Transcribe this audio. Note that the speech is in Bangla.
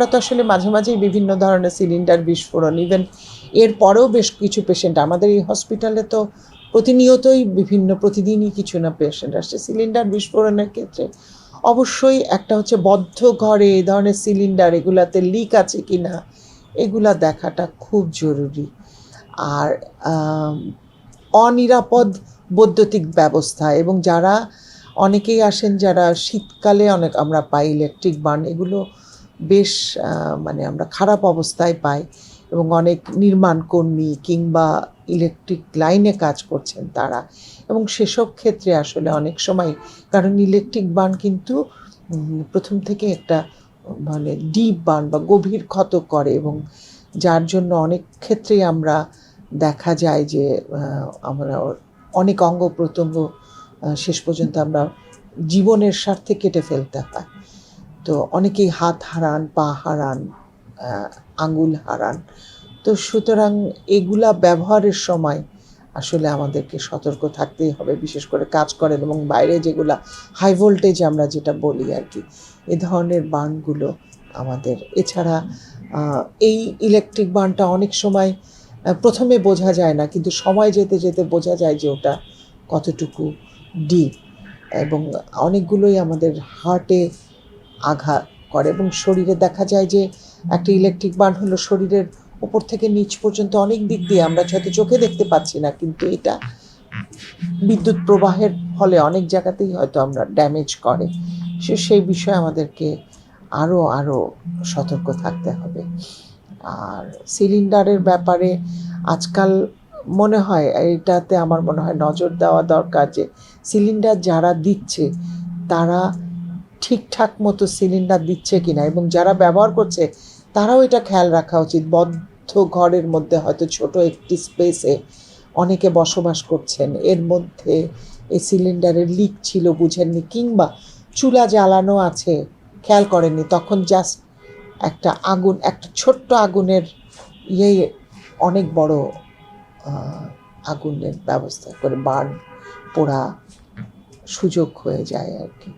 আমরা তো আসলে মাঝে মাঝেই বিভিন্ন ধরনের সিলিন্ডার বিস্ফোরণ ইভেন এরপরেও বেশ কিছু পেশেন্ট আমাদের এই হসপিটালে তো প্রতিনিয়তই বিভিন্ন, প্রতিদিনই কিছু না পেশেন্ট আসছে সিলিন্ডার বিস্ফোরণের ক্ষেত্রে। অবশ্যই একটা হচ্ছে বদ্ধ ঘরে এই ধরনের সিলিন্ডার এগুলাতে লিক আছে কি না এগুলা দেখাটা খুব জরুরি। আর অনিরাপদ বৈদ্যুতিক ব্যবস্থা এবং যারা অনেকেই আসেন যারা শীতকালে অনেক আমরা পাই ইলেকট্রিক বার্ন, এগুলো বেশ মানে আমরা খারাপ অবস্থায় পাই এবং অনেক নির্মাণ কর্মী কিংবা ইলেকট্রিক লাইনে কাজ করছেন তারা। এবং সেসব ক্ষেত্রে আসলে অনেক সময়, কারণ ইলেকট্রিক বার্ন কিন্তু প্রথম থেকে একটা মানে ডিপ বার্ন বা গভীর ক্ষত করে এবং যার জন্য অনেক ক্ষেত্রেই আমরা দেখা যায় যে আমরা অনেক অঙ্গ প্রত্যঙ্গ শেষ পর্যন্ত আমরা জীবনের স্বার্থে কেটে ফেলতে হয়। তো অনেকেই হাত হারান পা হারান আহ, আঙ্গুল হারান। তো সুতরাং এগুলা ব্যবহারের সময় আসলে আমাদেরকে সতর্ক থাকতেই হবে বিশেষ করে কাজ করেন এবং বাইরে যেগুলা হাই ভোল্টেজ আমরা যেটা বলি আর কি এ ধরনের বার্নগুলো আমাদের। এছাড়া এই ইলেকট্রিক বানটা অনেক সময় প্রথমে বোঝা যায় না কিন্তু সময় যেতে যেতে বোঝা যায় যে ওটা কতটুকু ডিপ এবং অনেকগুলোই আমাদের হার্টে আঘাত করে এবং শরীরে দেখা যায় যে একটা ইলেকট্রিক বার্ন হলো শরীরের উপর থেকে নিচ পর্যন্ত অনেক দিক দিয়ে আমরা হয়তো চোখে দেখতে পাচ্ছি না, কিন্তু এটা বিদ্যুৎ প্রবাহের ফলে অনেক জায়গাতেই হয়তো আমরা ড্যামেজ করে। সে, সেই বিষয়ে আমাদেরকে আরও আরও সতর্ক থাকতে হবে। আর সিলিন্ডারের ব্যাপারে আজকাল মনে হয়, এটাতে আমার মনে হয় নজর দেওয়া দরকার যে সিলিন্ডার যারা দিচ্ছে, তারা ঠিকঠাক মতো সিলিন্ডার দিচ্ছে কিনা এবং যারা ব্যবহার করছে, তারাও এটা খেয়াল রাখা উচিত। বদ্ধ ঘরের মধ্যে হয়তো ছোট একটি স্পেসে অনেকে বসবাস করছেন। এর মধ্যে এই সিলিন্ডারের লিক ছিল বুঝেননি কিংবা চুলা জ্বালানো আছে, খেয়াল করেননি। তখন জাস্ট একটা আগুন, একটা ছোট্ট আগুনের ইয়ে অনেক বড় আগুনের ব্যবস্থা করে বার্ন পোড়া সুযোগ হয়ে যায় আর কি।